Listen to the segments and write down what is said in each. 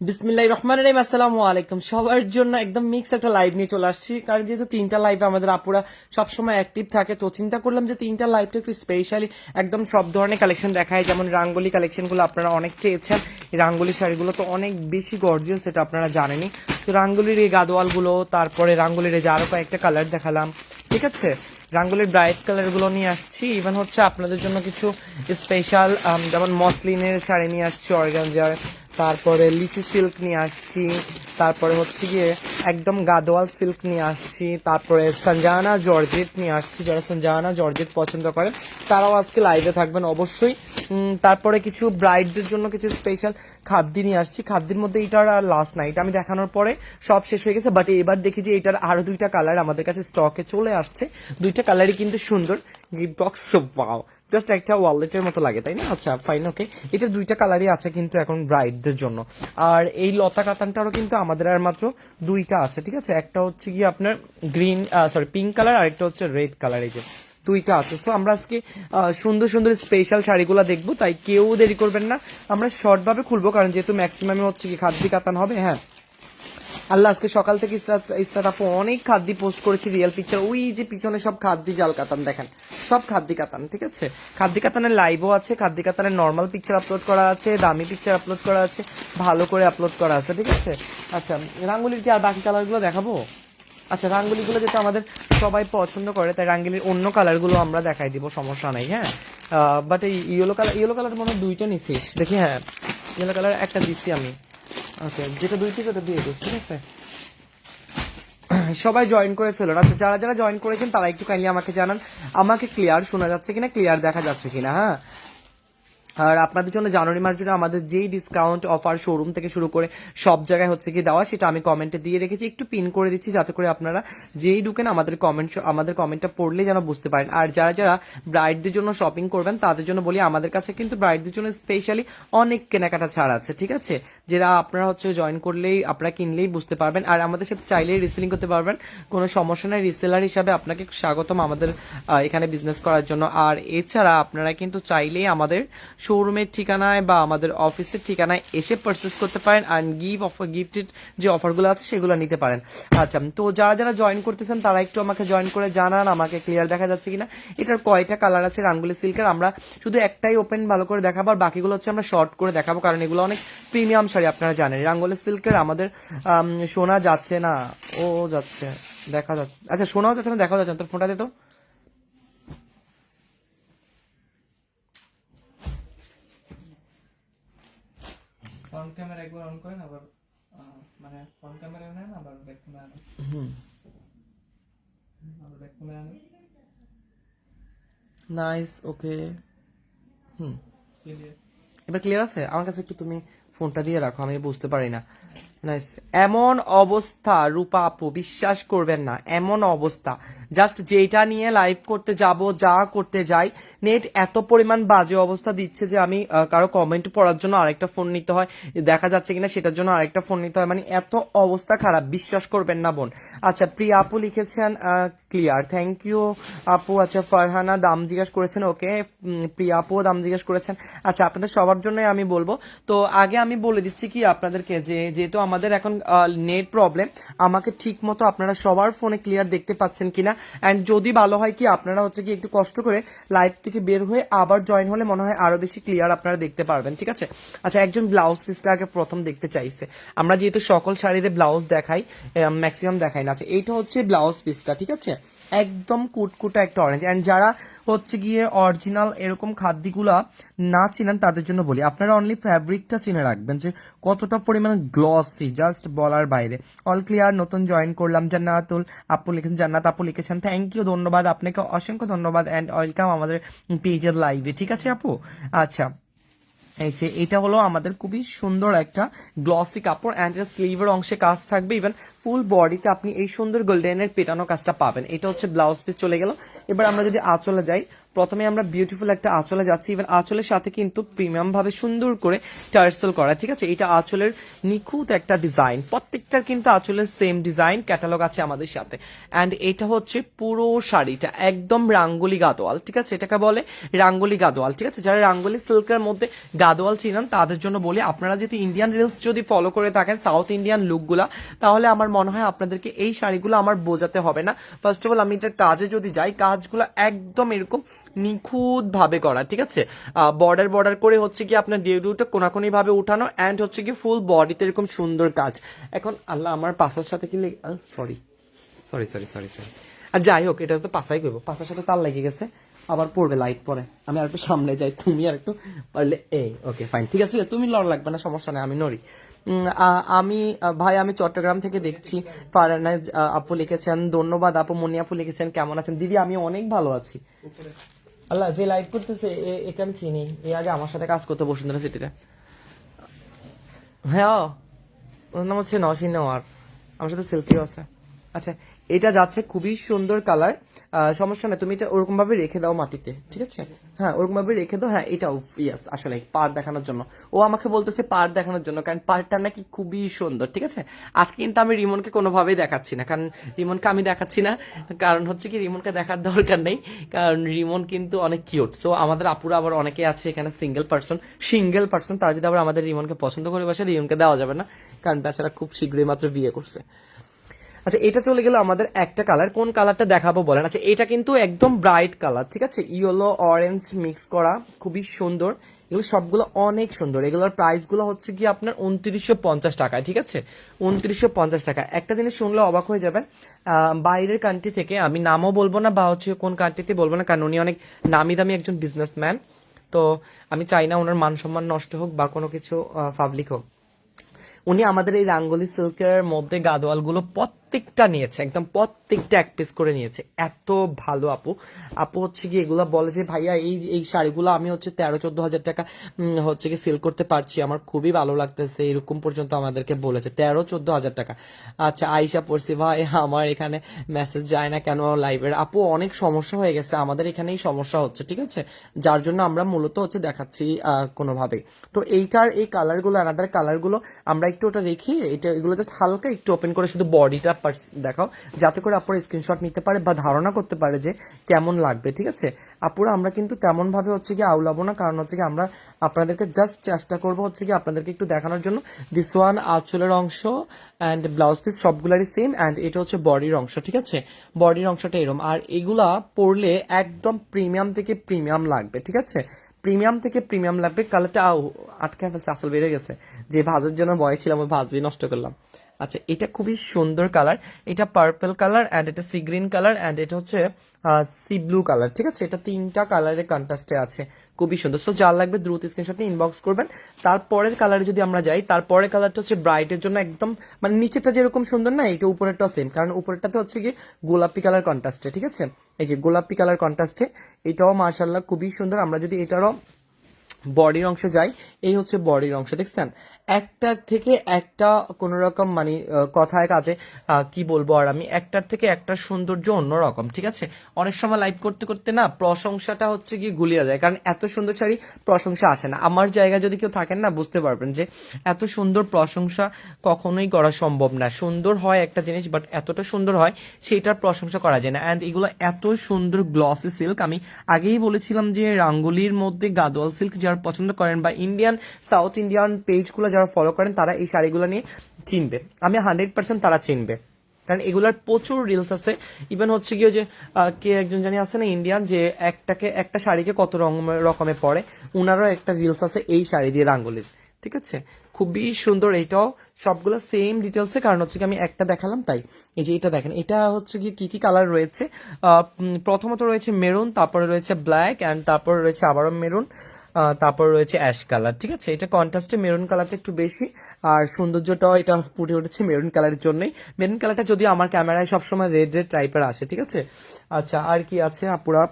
বিসমিল্লাহ রহমান রহিম, আসসালামু আলাইকুম। সবার জন্য একদম মিক্স একটা লাইভ নিয়ে চলে আসছি। কারণ যেহেতু তিনটা লাইভে আমাদের আপুরা সবসময় অ্যাক্টিভ থাকে, তো চিন্তা করলাম যে তিনটা লাইভটা একটু স্পেশালি একদম সব ধরনের কালেকশন দেখায় যেমন রাঙ্গলি কালেকশনগুলো আপনারা অনেক চেয়েছেন। রাঙ্গলি শাড়িগুলো তো অনেক বেশি গর্জিয়াস সেটা আপনারা জানেনই। তো রাঙ্গলির এই গাদোয়ালগুলো তারপরে রাঙ্গলির এই যে আরও কয়েকটা কালার দেখালাম। ঠিক আছে? রাঙ্গুলির ব্রাইট কালারগুলো নিয়ে আসছি। ইভেন হচ্ছে আপনাদের জন্য কিছু স্পেশাল যেমন মসলিনের শাড়ি নিয়ে আসছি, অর্গানজার। তারপরে লিচু সিল্ক নিয়ে আসছি তারপরে হচ্ছে গিয়ে একদম গাদোয়াল সিল্ক নিয়ে আসছি, তারপরে সঞ্জানা জর্জেট নিয়ে আসছি, যারা সঞ্জানা জর্জেট পছন্দ করেন, তারাও আজকে লাইভে থাকবেন অবশ্যই। তারপরে কিছু ব্রাইডদের জন্য কিছু স্পেশাল খাদ্য নিয়ে আসছি। খাদ্যের মধ্যে এটার আর লাস্ট নাইট আমি দেখানোর পরে সব শেষ হয়ে গেছে বাট এবার দেখি যে এটার আরও দুইটা কালার আমাদের কাছে স্টকে চলে আসছে। দুইটা কালারই কিন্তু সুন্দর গিফট বক্স ওয়াও জাস্ট একটা ওয়ালেটের মতো লাগে, তাই না? আচ্ছা ফাইন ওকে এটা দুইটা কালারই আছে কিন্তু এখন ব্রাইডদের জন্য। আর এই লতা কাতানটারও কিন্তু আমাদের আর মাত্র দুইটা আছে, ঠিক আছে? একটা হচ্ছে গিয়ে আপনার গ্রিন সরি পিঙ্ক কালার আর একটা হচ্ছে রেড কালার এই যে দুইটা আছে। তো আমরা আজকে সুন্দর সুন্দর স্পেশাল শাড়িগুলো দেখব, তাই কেউ দেরি করবেন না। আমরা শর্টভাবে খুলবো, কারণ যেহেতু ম্যাক্সিমামে হচ্ছে কি খাদ্যি কাতান হবে হ্যাঁ। আল্লাহ আজকে সকাল থেকে ইসরাত আপু অনেক খাদ্যি পোস্ট করেছি রিয়েল পিকচার ওই যে পিছনে সব খাদ্যি জাল কাতান দেখেন। সব খাদ্যি কাতান, ঠিক আছে? খাদ্যি কাতানের লাইভও আছে, খাদ্যি কাতানের নর্মাল পিকচার আপলোড করা আছে, দামি পিকচার আপলোড করা আছে, ভালো করে আপলোড করা আছে, ঠিক আছে? আচ্ছা রাঙ্গুলির কি আর বাকি কালারগুলো দেখাবো? আচ্ছা রাঙ্গুলিগুলো যেটা আমাদের সবাই পছন্দ করে, তাই রাঙ্গুলির অন্য কালারগুলো আমরা দেখাই দিব, সমস্যা নাই হ্যাঁ? বাট এই ইয়েলো কালার ইয়েলো কালার মনে হয় দুইটা নিছিস, দেখি হ্যাঁ। ইয়েলো কালার একটা দিচ্ছি আমি। ওকে, যেটা দুই পিস ওটা দিয়ে দিস, ঠিক আছে? সবাই জয়েন করে ফেলুন আচ্ছা যারা যারা জয়েন করেছেন, তারা একটু কাইন্ডলি আমাকে জানান। আমাকে ক্লিয়ার শোনা যাচ্ছে কিনা ক্লিয়ার দেখা যাচ্ছে কিনা হ্যাঁ? আর আপনাদের জন্য জানুয়ারি মাস জুড়ে আমাদের যেই ডিসকাউন্ট অফার শোরুম থেকে শুরু করে সব জায়গায় হচ্ছে কি দেওয়া, সেটা আমি কমেন্টে দিয়ে রেখেছি। একটু পিন করে দিচ্ছি যাতে করে আপনারা যেই ঢুকেন আমাদের কমেন্ট আমাদের কমেন্টটা পড়লে যেন বুঝতে পারেন। আর যারা যারা ব্রাইডদের জন্য শপিং করবেন, তাদের জন্য বলি, আমাদের কাছে কিন্তু ব্রাইডদের জন্য স্পেশালি অনেক কেনাকাটা ছাড় আছে, ঠিক আছে? যেটা আপনারা হচ্ছে জয়েন করলেই, আপনারা কিনলেই বুঝতে পারবেন। আর আমাদের সাথে চাইলেই রিসেলিং করতে পারবেন। কোনো সমস্যা নাই রিসেলার হিসাবে আপনাকে স্বাগতম আমাদের এখানে বিজনেস করার জন্য। আর এছাড়া আপনারা কিন্তু চাইলেই আমাদের শোরুমের ঠিকানায় বা আমাদের অফিসের ঠিকানায় এসে পারচেস করতে পারেন আর গিফট অফার গিফটেড যে অফারগুলো আছে সেগুলো নিতে পারেন। আচ্ছা তো যারা যারা জয়েন করতেছেন তারা একটু আমাকে জয়েন করে জানান আমাকে ক্লিয়ার দেখা যাচ্ছে কিনা। এটার কয়টা কালার আছে? রাঙ্গুলি সিল্কের আমরা শুধু একটাই ওপেন ভালো করে দেখাবো আর বাকিগুলো হচ্ছে আমরা শর্ট করে দেখাবো কারণ এগুলো অনেক প্রিমিয়াম শাড়ি আপনারা জানেন। রাঙ্গুলি সিল্কের আমাদের আম, শোনা যাচ্ছে না। ও যাচ্ছে দেখা যাচ্ছে। আচ্ছা শোনাও যাচ্ছে না দেখাও যাচ্ছে না। তোর ফোনটা তো। ফ্রন্ট ক্যামেরা একবার অন করেন আবার মানে ফ্রন্ট ক্যামেরা নেন আবার ব্যাক ক্যামেরা নেন। হুম। আবার ব্যাক ক্যামেরা নেন। নাইস ওকে হুম। এবার ক্লিয়ার আছে? আমার কাছে একটু তুমি ফোনটা দিয়ে রাখো আমি বুঝতে পারি না। নাইস এমন অবস্থা রূপা আপু বিশ্বাস করবেন না এমন অবস্থা। জাস্ট যেটা নিয়ে লাইভ করতে যাব, যা করতে যাই নেট এত পরিমাণ বাজে অবস্থা দিচ্ছে যে আমি কারও কমেন্ট পড়ার জন্য আরেকটা ফোন নিতে হয়। দেখা যাচ্ছে কিনা সেটার জন্য আরেকটা ফোন নিতে হয়। মানে এত অবস্থা খারাপ, বিশ্বাস করবেন না বোন। আচ্ছা প্রিয়া আপু লিখেছেন ক্লিয়ার থ্যাংক ইউ আপু। আচ্ছা ফারহানা দাম জিজ্ঞাসা করেছেন ওকে প্রিয়া আপুও দাম জিজ্ঞাসা করেছেন। আচ্ছা আপনাদের সবার জন্য আমি বলব। তো আগে আমি বলে দিচ্ছি কি আপনাদেরকে, যে যেহেতু আমাদের এখন নেট প্রবলেম আমাকে ঠিক মতো আপনারা সবার ফোনে ক্লিয়ার দেখতে পাচ্ছেন কিনা অ্যান্ড যদি ভালো হয় কি, আপনারা হচ্ছে কি একটু কষ্ট করে লাইভ থেকে বের হয়ে আবার জয়েন হলে মনে হয় আরও বেশি ক্লিয়ার আপনারা দেখতে পারবেন, ঠিক আছে? আচ্ছা একজন ব্লাউজ পিসটা আগে প্রথম দেখতে চাইছে। আমরা যেহেতু সকল শাড়িতে ব্লাউজ দেখাই ম্যাক্সিমাম দেখাই না। আচ্ছা এইটা হচ্ছে ব্লাউজ পিসটা ঠিক আছে? একদম কুটকুটা একটা অরেঞ্জ অ্যান্ড যারা হচ্ছে গিয়ে অরিজিনাল এরকম খাদ্যগুলা না চিনেন, তাদের জন্য বলি, আপনারা অনলি ফ্যাব্রিকটা চিনে রাখবেন যে কতটা পরিমাণে গ্লসি জাস্ট বলার বাইরে। অল ক্লিয়ার নতুন জয়েন করলাম জান্নাতুল, আপু লিখেছেন, জান্নাত আপু লিখেছেন থ্যাংক ইউ ধন্যবাদ। আপনাকে অসংখ্য ধন্যবাদ অ্যান্ড ওয়েলকাম আমাদের পেজের লাইভে ঠিক আছে আপু? আচ্ছা। এই যে এটা হলো আমাদের খুবই সুন্দর একটা গ্লসি কাপড় অ্যান্ড স্লিভের অংশে কাজ থাকবে। ইভেন ফুল বডিতে আপনি এই সুন্দর গোল্ডেনের পেটানো কাজটা পাবেন। এটা হচ্ছে ব্লাউজ পিস চলে গেল। এবার আমরা যদি আঁচলে যাই প্রথমে আমরা বিউটিফুল একটা আঁচলে যাচ্ছি। ইভেন আঁচলের সাথে কিন্তু প্রিমিয়াম ভাবে সুন্দর করে টার্সেল করা, ঠিক আছে? এটা আঁচলের নিখুঁত একটা ডিজাইন প্রত্যেকটার কিন্তু আঁচলের সেম ডিজাইন ক্যাটালগ আছে আমাদের সাথে। অ্যান্ড এটা হচ্ছে পুরো শাড়িটা, একদম রাঙ্গুলি গাদোয়াল, ঠিক আছে? এটাকে বলে রাঙ্গুলি গাদোয়াল, ঠিক আছে? যারা রাঙ্গুলি সিল্কের মধ্যে গাদোয়াল চিনান, তাদের জন্য বলি, আপনারা যদি ইন্ডিয়ান রিলস যদি ফলো করে থাকেন সাউথ ইন্ডিয়ান লুকগুলা তাহলে আমার মনে হয় আপনাদেরকে এই শাড়িগুলো আমার বোঝাতে হবে না। ফার্স্ট অফ অল আমি এটার কাজে যদি যাই, কাজগুলো একদম এরকম নিখুঁত ভাবে করা ঠিক আছে? বর্ডার বর্ডার করে হচ্ছে কি আপনার ডিউটা কোনাকুনি ভাবে উঠানো অ্যান্ড হচ্ছে কি ফুল বডিতে এরকম সুন্দর কাজ। এখন আল্লাহ আমার পাশার সাথে কি sorry sorry sorry sorry sorry আর যাই হোক এটা তো পাশাই করব পাশার সাথে তার লেগে গেছে আবার পড়বে লাইট পরে। আমি আর একটু সামনে যাই তুমি আর একটু পারলে এই ওকে ফাইন ঠিক আছে তুমি লড় লাগবে না সমস্যা নেই আমি নড়ি। আমি ভাই আমি চট্টগ্রাম থেকে দেখছি। ফারানাজ আপু লিখেছেন ধন্যবাদ আপু মনি আপু লিখেছেন কেমন আছেন? দিদি আমি অনেক ভালো আছি। আল্লাহ, যে লাইভ করতেছে একে আমি চিনি। এ আগে আমার সাথে কাজ করতে বসুন্ধরা সিটিতে। হ্যাঁ ওর নাম হচ্ছে নসিন আমার সাথে সেলফিও আছে। আচ্ছা এটা যাচ্ছে খুবই সুন্দর কালার সমস্যা নেই, তুমি এটা ওরকম ভাবে রেখে দাও মাটিতে, ঠিক আছে? হ্যাঁ ওরকম ভাবে রেখে দাও হ্যাঁ এটাও ইয়াস আসলে পার দেখানোর জন্য। ও আমাকে বলতেছে পার দেখানোর জন্য, কারণ পারটা নাকি খুবই সুন্দর, ঠিক আছে? আজকে কিন্তু আমি রিমনকে কোনোভাবেই দেখাচ্ছি না, কারণ রিমনকে আমি দেখাচ্ছি না, কারণ হচ্ছে কি রিমনকে দেখার দরকার নেই, কারণ রিমন কিন্তু অনেক কিউট সো আমাদের আপুরা আবার অনেকে আছে এখানে সিঙ্গেল পার্সন সিঙ্গেল পার্সন তারা যদি আবার আমাদের রিমনকে পছন্দ করে বসে, রিমনকে দেওয়া যাবে না, কারণ বেচারা খুব শীঘ্রই মাত্র বিয়ে করছে। আচ্ছা এটা চলে গেল আমাদের একটা কালার কোন কালারটা দেখাবো বলেন? আচ্ছা এটা কিন্তু একদম ব্রাইট কালার ঠিক আছে? ইয়েলো অরেঞ্জ মিক্স করা, খুবই সুন্দর। এগুলো সবগুলো অনেক সুন্দর। এগুলোর প্রাইসগুলো হচ্ছে কি আপনার উনত্রিশশো পঞ্চাশ টাকা ঠিক আছে? উনত্রিশশো পঞ্চাশ টাকা। একটা জিনিস শুনলে অবাক হয়ে যাবেন বাইরের কান্ট্রি থেকে আমি নামও বলব না বা হচ্ছে কোন কান্ট্রিতে বলব না, কারণ উনি অনেক নামি দামি একজন বিজনেসম্যান তো আমি চাই না ওনার মান সম্মান নষ্ট হোক বা কোনো কিছু পাবলিক হোক। উনি আমাদের এই রাঙ্গলি সিল্কের মধ্যে গাদোয়ালগুলো প্রত্যেকটা নিয়েছে একদম প্রত্যেকটা এক পিস করে নিয়েছে। এত ভালো আপু। আপু হচ্ছে কি এগুলো বলে যে, ভাইয়া, এই এই শাড়িগুলো আমি হচ্ছে তেরো, চোদ্দ হাজার টাকা হচ্ছে কি সেল করতে পারছি। আমার খুবই ভালো লাগতেছে। এরকম পর্যন্ত আমাদেরকে বলেছে। তেরো, চোদ্দ হাজার টাকা। আচ্ছা আইসা পড়ছি, ভাই, আমার এখানে মেসেজ যায় না কেন লাইভের আপু, অনেক সমস্যা হয়ে গেছে। আমাদের এখানেই সমস্যা হচ্ছে, ঠিক আছে? যার জন্য আমরা মূলত হচ্ছে দেখাচ্ছি কোনোভাবে তো এইটার এই কালারগুলো আনাদার কালারগুলো আমরা একটু ওটা রেখে, এটা, এগুলো জাস্ট হালকা একটু ওপেন করে শুধু বডিটা দেখাও। যাতে করে আপুরা স্ক্রিনশট নিতে পারে বা ধারণা করতে পারে যে কেমন লাগবে, ঠিক আছে? আপুরা, আমরা কিন্তু তেমন ভাবে হচ্ছে কি আউলাবো না, কারণ হচ্ছে কি আমরা আপনাদেরকে জাস্ট চেষ্টা করব হচ্ছে কি আপনাদেরকে একটু দেখানোর জন্য। দিস ওয়ান আঁচলের অংশ অ্যান্ড ব্লাউজ পিস সবগুলারই সেম অ্যান্ড এটা হচ্ছে বডির অংশ, ঠিক আছে? বডির অংশটা এরম। আর এগুলা পরলে একদম প্রিমিয়াম থেকে প্রিমিয়াম লাগবে, ঠিক আছে? প্রিমিয়াম থেকে প্রিমিয়াম লাগবে। কালারটা আটকে ফেলছে, আসল বেড়ে গেছে। যে ভাজের জন্য বয় ছিলাম, ওই ভাজি নষ্ট করলাম। আচ্ছা এটা খুবই সুন্দর কালার। এটা পার্পল কালার অ্যান্ড এটা সি গ্রিন কালার অ্যান্ড এটা হচ্ছে সি ব্লু কালার, ঠিক আছে? এটা তিনটা কালারের কন্ট্রাস্টে আছে। খুবই সুন্দর। সো যার লাগবে দ্রুত স্ক্রিনশট ইনবক্স করবেন। তারপরের কালারে যদি আমরা যাই তারপরের কালারটা হচ্ছে ব্রাইটের জন্য একদম মানে নিচেরটা যেরকম সুন্দর না, এটা উপরেরটা সেম কারণ উপরেরটাতে হচ্ছে কি গোলাপি কালার কন্ট্রাস্টে ঠিক আছে? এই যে গোলাপি কালার কন্ট্রাস্টে এটাও মার্শাল্লাহ খুবই সুন্দর। আমরা যদি এটারও বডির অংশে যাই, এই হচ্ছে বডির অংশ, দেখছেন? একটার থেকে একটা কোন রকম মানে কথায় কাজে কি বলব আর আমি? একটার থেকে একটা সৌন্দর্য অন্যরকম, ঠিক আছে? অনেক সময় লাইভ করতে করতে না, প্রশংসাটা হচ্ছে কি গুলিয়ে যায়, কারণ এত সুন্দর শাড়ি প্রশংসা আসে না। আমার জায়গায় যদি কেউ থাকেন না, বুঝতে পারবেন যে এত সুন্দর প্রশংসা কখনোই করা সম্ভব না। সুন্দর হয় একটা জিনিস বাট এতটা সুন্দর হয়, সেইটার প্রশংসা করা যায় না। অ্যান্ড এগুলো এত সুন্দর গ্লসি সিল্ক আমি আগেই বলেছিলাম যে রাঙ্গুলির মধ্যে গাদোয়াল সিল্ক যারা পছন্দ করেন বা ইন্ডিয়ান সাউথ ইন্ডিয়ান পেজগুলো যারা ফলো করেন, তারা এই শাড়িগুলো নিয়ে চিনবে। আমি হান্ড্রেড পার্সেন্ট তারা চিনবে। কারণ এগুলার প্রচুর রিলস আছে। ইভেন হচ্ছে গিয়ে যে কে একজন জানি আছে না ইন্ডিয়ান যে একটাকে, একটা শাড়িকে কত রকমে পরে, উনারও একটা রিলস আছে এই শাড়ি দিয়ে রাঙ্গুলির। ঠিক আছে? খুবই সুন্দর এটাও। সবগুলো সেম ডিটেলসে কারণ হচ্ছে কি আমি একটা দেখালাম তাই। এই যে এটা দেখেন, এটা হচ্ছে কি কি কি কালার রয়েছে? প্রথমত রয়েছে মেরুন তারপরে রয়েছে ব্ল্যাক অ্যান্ড তারপরে রয়েছে আবারও মেরুন তারপর রয়েছে অ্যাশ কালার, ঠিক আছে? এটা কন্ট্রাস্টে মেরুন কালারটা একটু বেশি, আর সৌন্দর্যটাও এটা ফুটে উঠেছে মেরুন কালারের জন্যই। মেরুন কালারটা যদিও আমার ক্যামেরায় সবসময় রেড রেড টাইপের আসে, ঠিক আছে? আচ্ছা আর কি আছে আপুরা?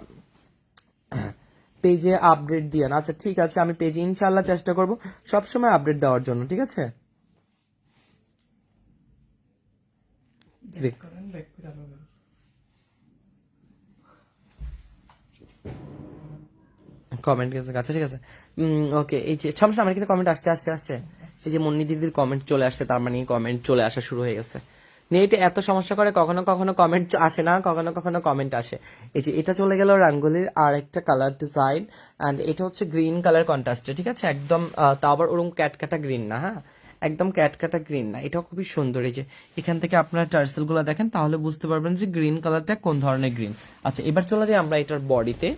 পেজে আপডেট দিয়েন আচ্ছা ঠিক আছে, আমি পেজে ইনশাল্লাহ চেষ্টা করব সবসময় আপডেট দেওয়ার জন্য, ঠিক আছে দেখ করেন ব্যাক করে আবার বলেন। কমেন্ট গেছে আচ্ছা ঠিক আছে? ওকে এই যে, সমস্যা আমার কিন্তু কমেন্ট আসছে আসছে আসছে। এই যে মুন্নি দিদির কমেন্ট চলে আসছে, তার মানে কমেন্ট চলে আসা শুরু হয়ে গেছে। নেটে এত সমস্যা করে, কখনো কখনো কমেন্ট আসে না, কখনো কখনো কমেন্ট আসে। এই যে, এটা চলে গেল রাঙ্গুলির আর একটা কালার ডিজাইন অ্যান্ড এটা হচ্ছে গ্রিন কালার কন্ট্রাস্টে ঠিক আছে? একদম তা আবার ওরকম ক্যাটকাটা গ্রিন না হ্যাঁ? একদম ক্যাটকাটা গ্রিন না, এটাও খুবই সুন্দর। এই যে, এখান থেকে আপনারা টার্সেলগুলো দেখেন, তাহলে বুঝতে পারবেন যে গ্রিন কালারটা কোন ধরনের গ্রিন আচ্ছা এবার চলে যাই আমরা এটার বডিতে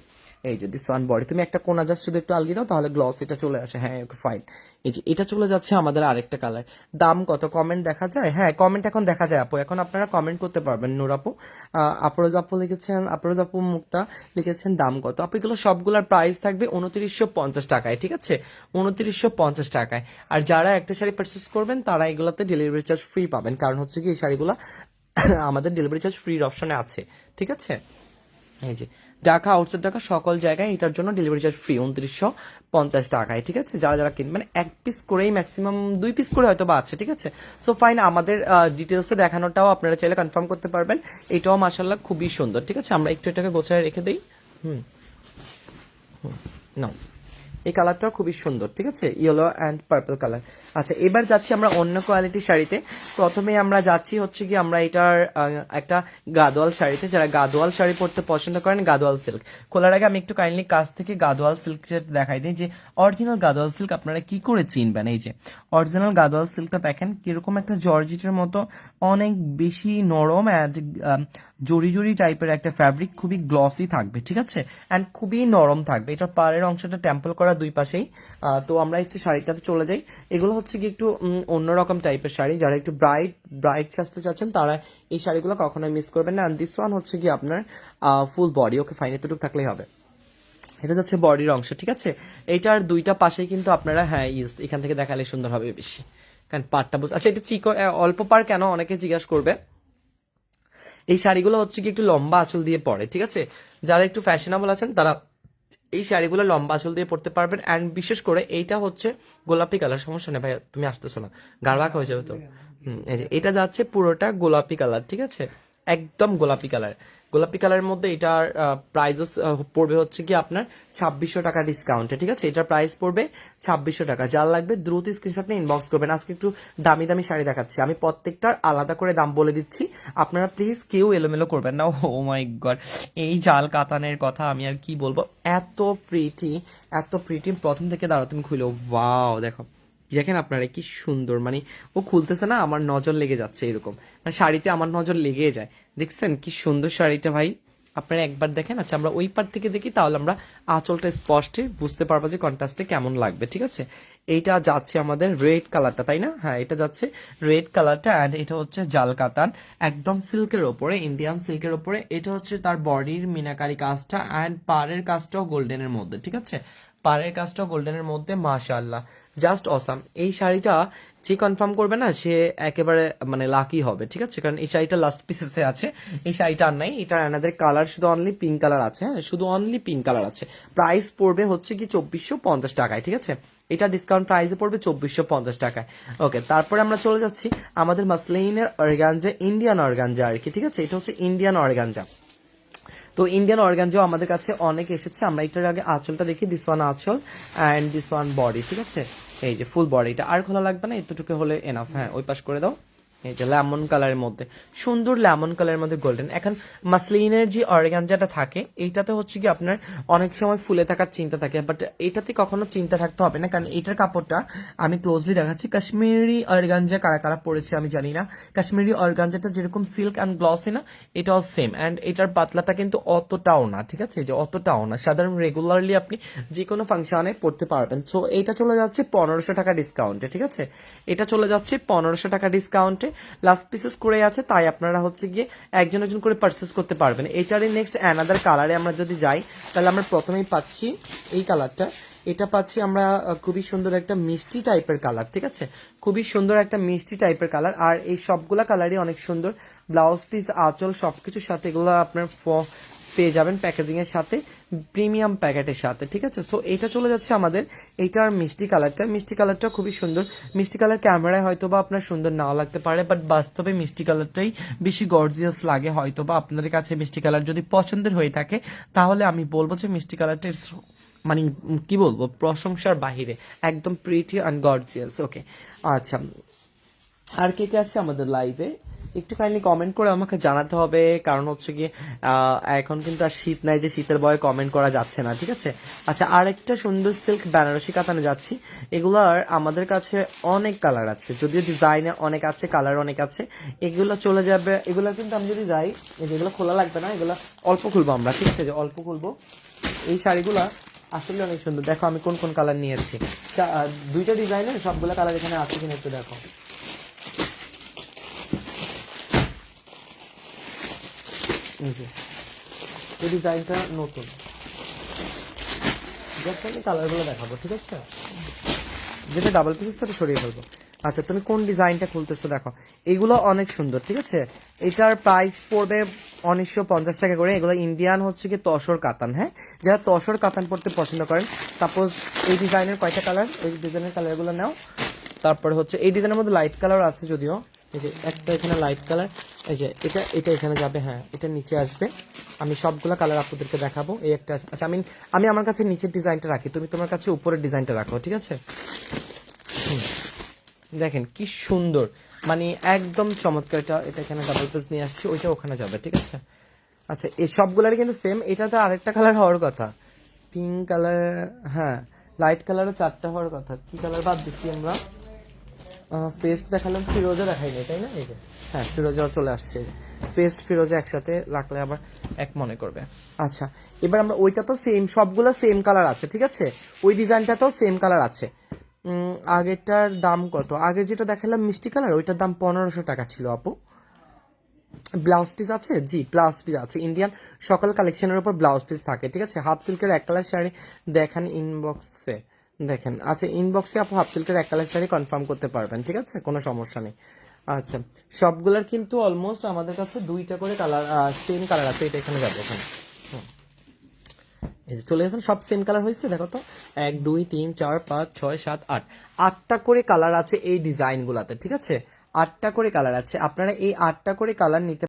এই যে দিস ওয়ান বডি তুমি একটা কোনা জাস্ট শুধু একটু আলগি দাও তাহলে গ্লস এটা চলে আসে। হ্যাঁ ফাইন এই যে এটা চলে যাচ্ছে আমাদের আরেকটা কালার দাম কত? কমেন্ট দেখা যায়? হ্যাঁ কমেন্ট এখন দেখা যায় আপু। এখন আপনারা কমেন্ট করতে পারবেন নূর আপু। আহ, আফরোজ আপু লিখেছেন আফরোজ আপু মুক্তা লিখেছেন দাম কত? আপু এগুলো সবগুলোর প্রাইস থাকবে উনত্রিশশো পঞ্চাশ টাকায় ঠিক আছে? উনত্রিশশো পঞ্চাশ টাকায়। আর যারা একটা শাড়ি পারচেস করবেন তারা এগুলোতে ডেলিভারি চার্জ ফ্রি পাবেন। কারণ হচ্ছে কি এই শাড়িগুলো আমাদের ডেলিভারি চার্জ ফ্রির অপশনে আছে ঠিক আছে? এই যে ঢাকা আউটসাইড ঢাকা সকল জায়গায় এটার জন্য ডেলিভারি চার্জ ফ্রি উনত্রিশশো পঞ্চাশ টাকায়, ঠিক আছে? যারা যারা কিনবেন এক পিস করেই ম্যাক্সিমাম দুই পিস করে হয়তো বা আছে, ঠিক আছে? সো ফাইন আমাদের ডিটেলসে দেখানোটাও আপনারা চাইলে কনফার্ম করতে পারবেন। এটাও মাসাল্লাহ খুবই সুন্দর, ঠিক আছে? আমরা একটু এটাকে গোছায় রেখে দিই। হুম। নাও। এই কালারটাও খুবই সুন্দর, ঠিক আছে? ইয়েলো অ্যান্ড পার্পল কালার আচ্ছা এবার যাচ্ছি আমরা অন্য কোয়ালিটির শাড়িতে। প্রথমে আমরা যাচ্ছি হচ্ছে কি আমরা এটার একটা গাদোয়াল শাড়িতে। যারা গাদোয়াল শাড়ি পরতে পছন্দ করেন, গাদোয়াল সিল্ক খোলার আগে আমি একটু কাইন্ডলি কাছ থেকে গাদোয়াল সিল্ক দেখাই দিই যে অরিজিনাল গাদোয়াল সিল্ক আপনারা কি করে চিনবেন? এই যে অরিজিনাল গাদোয়াল সিল্কটা দেখেন, কীরকম একটা জর্জিটের মতো, অনেক বেশি নরম অ্যান্ড জরি জরি টাইপের একটা ফ্যাব্রিক খুবই গ্লসি থাকবে, ঠিক আছে? অ্যান্ড খুবই নরম থাকবে। এটার পাড়ের অংশটা টেম্পল করা দুই পাশেই। তো আমরা হচ্ছে শাড়িটাতে চলে যাই। এগুলো হচ্ছে কি একটু অন্যরকম টাইপের শাড়ি। যারা একটু ব্রাইট ব্রাইট সাজতে চাচ্ছেন, তারা এই শাড়িগুলো কখনোই মিস করবেন না। অ্যান্ড দিস ওয়ান হচ্ছে কি আপনার ফুল বডি ওকে ফাইন এতটুকু থাকলেই হবে। এটা যাচ্ছে বডির অংশ, ঠিক আছে? এইটার দুইটা পাশেই কিন্তু আপনারা হ্যাঁ ইস এখান থেকে দেখালে সুন্দর হবে বেশি। কারণ পাটটা বুঝ আচ্ছা এটা চিকন অল্প পার কেন? অনেকে জিজ্ঞাসা করবে। এই শাড়িগুলো হচ্ছে কি একটু লম্বা আঁচল দিয়ে পরে, ঠিক আছে? যারা একটু ফ্যাশনেবল আছেন, তারা এই শাড়িগুলো লম্বা আঁচল দিয়ে পরতে পারবেন। অ্যান্ড বিশেষ করে এইটা হচ্ছে গোলাপি কালার, সমস্যা নেই ভাই তুমি আসতেছো না। গারবাক হয়ে যাবে তো। এটা যাচ্ছে পুরোটা গোলাপি কালার, ঠিক আছে? একদম গোলাপি কালার। গোলাপি কালারের মধ্যে এটার প্রাইস পড়বে হচ্ছে কি আপনার ছাব্বিশশো টাকা ডিসকাউন্টে ঠিক আছে? এটার প্রাইস পড়বে ছাব্বিশশো টাকা। যার লাগবে দ্রুত স্ক্রিনশট নিয়ে ইনবক্স করবেন। আজকে একটু দামি দামি শাড়ি দেখাচ্ছি। আমি প্রত্যেকটার আলাদা করে দাম বলে দিচ্ছি। আপনারা প্লিজ কেউ এলোমেলো করবেন না। ও মাই গড এই জাল কাতানের কথা আমি আর কি বলব? এত প্রিটি এত প্রিটি প্রথম থেকে দাঁড়া তুমি খুলো ওয়াও দেখো। দেখেন আপনারা কি সুন্দর মানে ও খুলতেছে না, আমার নজর লেগে যাচ্ছে এরকম। মানে শাড়িতে আমার নজর লেগে যায়। দেখছেন কি সুন্দর শাড়িটা ভাই? আপনারা একবার দেখেন আচ্ছা আমরা ওই পার থেকে দেখি, তাহলে আমরা আঁচলটা স্পষ্টে বুঝতে পারব যে কন্ট্রাস্টে কেমন লাগবে, ঠিক আছে? এইটা যাচ্ছে আমাদের রেড কালারটা তাই না? হ্যাঁ এটা যাচ্ছে রেড কালারটা অ্যান্ড এটা হচ্ছে জাল কাতান। একদম সিল্কের ওপরে ইন্ডিয়ান সিল্কের ওপরে, এটা হচ্ছে তার বডির মিনাকারি কাজটা অ্যান্ড পাড়ের কাজটাও গোল্ডেনের মধ্যে, ঠিক আছে? পাড়ের কাজটাও গোল্ডেনের মধ্যে, মাশাআল্লাহ। জাস্ট অসাম এই শাড়িটা যে কনফার্ম করবে না, সে একেবারে মানে লাকি হবে, ঠিক আছে? কারণ এই শাড়িটা লাস্ট পিসেসে আছে। এই শাড়িটা আর নাই। এটা আমাদের কালার শুধু অনলি পিঙ্ক কালার আছে হ্যাঁ? শুধু অনলি পিঙ্ক কালার আছে। প্রাইস পড়বে হচ্ছে কি চব্বিশশো পঞ্চাশ টাকায়, ঠিক আছে? এটা ডিসকাউন্ট প্রাইসে পড়বে চব্বিশশো পঞ্চাশ টাকায়। ওকে তারপরে আমরা চলে যাচ্ছি আমাদের মাসলিনের অর্গানজা ইন্ডিয়ান অর্গানজা আর কি, ঠিক আছে? এটা হচ্ছে ইন্ডিয়ান অর্গানজা। তো ইন্ডিয়ান অর্গানজাও আমাদের কাছে অনেক এসেছে। আমরা এটার আগে আঁচলটা দেখি দিস ওয়ান আঁচল অ্যান্ড দিস ওয়ান বডি ঠিক আছে? এই যে ফুল বডিটা আর খোলা লাগবে না, এতটুকু হলে এনাফ হ্যাঁ ওই পাশ করে দাও। এই যে লেমন কালারের মধ্যে, সুন্দর লেমন কালারের মধ্যে গোল্ডেন এখন মাসলিনের যে অর্গানজাটা থাকে, এইটাতে হচ্ছে কি আপনার অনেক সময় ফুলে থাকার চিন্তা থাকে বাট এটাতে কখনো চিন্তা থাকতে হবে না, কারণ এটার কাপড়টা আমি ক্লোজলি দেখাচ্ছি। কাশ্মীরি অর্গানজা কারা কারা পড়েছে আমি জানি না। কাশ্মীরি অর্গানজাটা যেরকম সিল্ক অ্যান্ড গ্লসি না, এটাও সেম অ্যান্ড এটার পাতলাটা কিন্তু অতটাও না, ঠিক আছে? যে অতটাও না। সাধারণ রেগুলারলি আপনি যে কোনো ফাংশনে পড়তে পারবেন। সো এটা চলে যাচ্ছে পনেরোশো টাকা ডিসকাউন্টে ঠিক আছে? এটা চলে যাচ্ছে পনেরোশো টাকা ডিসকাউন্টে লাস্ট পিসেস করে আছে, তাই আপনারা হচ্ছে গিয়ে একজন একজন করে পারচেস করতে পারবেন। এটারই নেক্সট অ্যানাদার কালারে আমরা যদি যাই, তাহলে আমরা প্রথমেই পাচ্ছি এই কালারটা এটা পাচ্ছি আমরা খুবই সুন্দর একটা মিষ্টি টাইপের কালার ঠিক আছে? খুবই সুন্দর একটা মিষ্টি টাইপের কালার আর এই সবগুলা কালারই অনেক সুন্দর। ব্লাউজ পিস আঁচল, সবকিছুর সাথে এগুলো আপনার পেয়ে যাবেন প্যাকেজিং এর সাথে। প্রিমিয়াম প্যাকেটের সাথে, ঠিক আছে? সো এটা চলে যাচ্ছে আমাদের, এইটার মিষ্টি কালারটা। মিষ্টি কালারটা খুবই সুন্দর। মিষ্টি কালার ক্যামেরায় হয়তো বা আপনার সুন্দর নাও লাগতে পারে বাট বাস্তবে মিষ্টি কালারটাই বেশি গর্জিয়াস লাগে হয়তো বা আপনাদের কাছে মিষ্টি কালার যদি পছন্দের হয়ে থাকে, তাহলে আমি বলব যে মিষ্টি কালারটা মানে কি বলব, প্রশংসার বাহিরে। একদম প্রিটি অ্যান্ড গর্জিয়াস ওকে আচ্ছা আর কে কে আছে আমাদের লাইভে একটু কাইন্ডলি কমেন্ট করে আমাকে জানাতে হবে, কারণ হচ্ছে কি এখন কিন্তু আর শীত নাই যে শীতের বয়ে কমেন্ট করা যাচ্ছে না, ঠিক আছে? আচ্ছা আরেকটা সুন্দর সিল্ক বেনারসি কাতানে যাচ্ছি। এগুলার আমাদের কাছে অনেক কালার আছে, যদিও ডিজাইনে অনেক আছে কালার অনেক আছে। এগুলো চলে যাবে, এগুলো কিন্তু আমি যদি যাই যেগুলো খোলা লাগবে না, এগুলো অল্প খুলবো আমরা, ঠিক আছে? যে অল্প খুলবো। এই শাড়িগুলা আসলে অনেক সুন্দর। দেখো আমি কোন কোন কালার নিয়েছি। দুইটা ডিজাইনের সবগুলো কালার এখানে আছে কিনা একটু দেখো। এই ডিজাইনটা নতুন। জাস্ট আমি কালারগুলো দেখাবো, ঠিক আছে? যেটা ডাবল পিসের সাথে সরিয়ে ফেলব। আচ্ছা তুমি কোন ডিজাইনটা খুলতেছো দেখো। এগুলো অনেক সুন্দর, ঠিক আছে? এটার প্রাইস পড়বে উনিশশো পঞ্চাশ টাকা করে। এগুলো ইন্ডিয়ান হচ্ছে কি তসর কাতান হ্যাঁ? যারা তসর কাতান পড়তে পছন্দ করেন সাপোজ এই ডিজাইনের কয়টা কালার এই ডিজাইনের কালারগুলো নাও। তারপরে হচ্ছে, এই ডিজাইনের মধ্যে লাইট কালার আছে যদিও। এই যে একটা এখানে লাইট কালার এই যে এটা এটা এখানে যাবে হ্যাঁ এটা নিচে আসবে। আমি সবগুলো কালার আপনাদেরকে দেখাবো। এই একটা আচ্ছা আমি আমি আমার কাছে নিচের ডিজাইনটা রাখি। তুমি তোমার কাছে উপরের ডিজাইনটা রাখো, ঠিক আছে? দেখেন, কি সুন্দর। মানে একদম চমৎকার এটা এটা এখানে ডাবল পিস নিয়ে আসছি, ওইটা ওখানে যাবে, ঠিক আছে? আচ্ছা এই সবগুলারই কিন্তু সেম এটাতে আরেকটা কালার হওয়ার কথা। পিঙ্ক কালার হ্যাঁ লাইট কালারও চারটা হওয়ার কথা। কি কালার বাদ দিচ্ছি আমরা? পেস্ট দেখালাম ফিরোজা দেখাইনি তাই না? এই যে। হ্যাঁ ফিরোজা চলে আসছে। পেস্ট ফিরোজা একসাথে রাখলে আবার এক মনে করবে। আচ্ছা এবার আমরা ওইটা তো সেম সবগুলো সেম কালার আছে, ঠিক আছে? ওই ডিজাইনটাতেও সেম কালার আছে। আগেরটার দাম কত? আগের যেটা দেখালাম মিষ্টি কালার ওইটার দাম পনেরোশো টাকা ছিল, আপু। ব্লাউজ পিস আছে? জি ব্লাউজ পিস আছে। ইন্ডিয়ান সকল কালেকশনের উপর ব্লাউজ পিস থাকে, ঠিক আছে? হাফ সিল্কের এক কালার শাড়ি, দেখান ইনবক্সে দেখেন আচ্ছা ইনবক্সে আপু হাফ সিল্কের এক কালার শাড়ি কনফার্ম করতে পারবেন, ঠিক আছে? কোনো সমস্যা নেই। আচ্ছা সবগুলোর কিন্তু অলমোস্ট আমাদের কাছে দুইটা করে কালার সেম কালার আছে, এটা এখানে যাবে, এখানে। এই যে চলে গেছেন, সব সেম কালার হয়েছে, দেখো তো। এক, দুই, তিন, চার, পাঁচ, ছয়, সাত, আট। আটটা করে কালার আছে এই ডিজাইনগুলোতে ঠিক আছে? আটটা করে কালার আছে। আপনারা এই আটটা করে কালার নিতে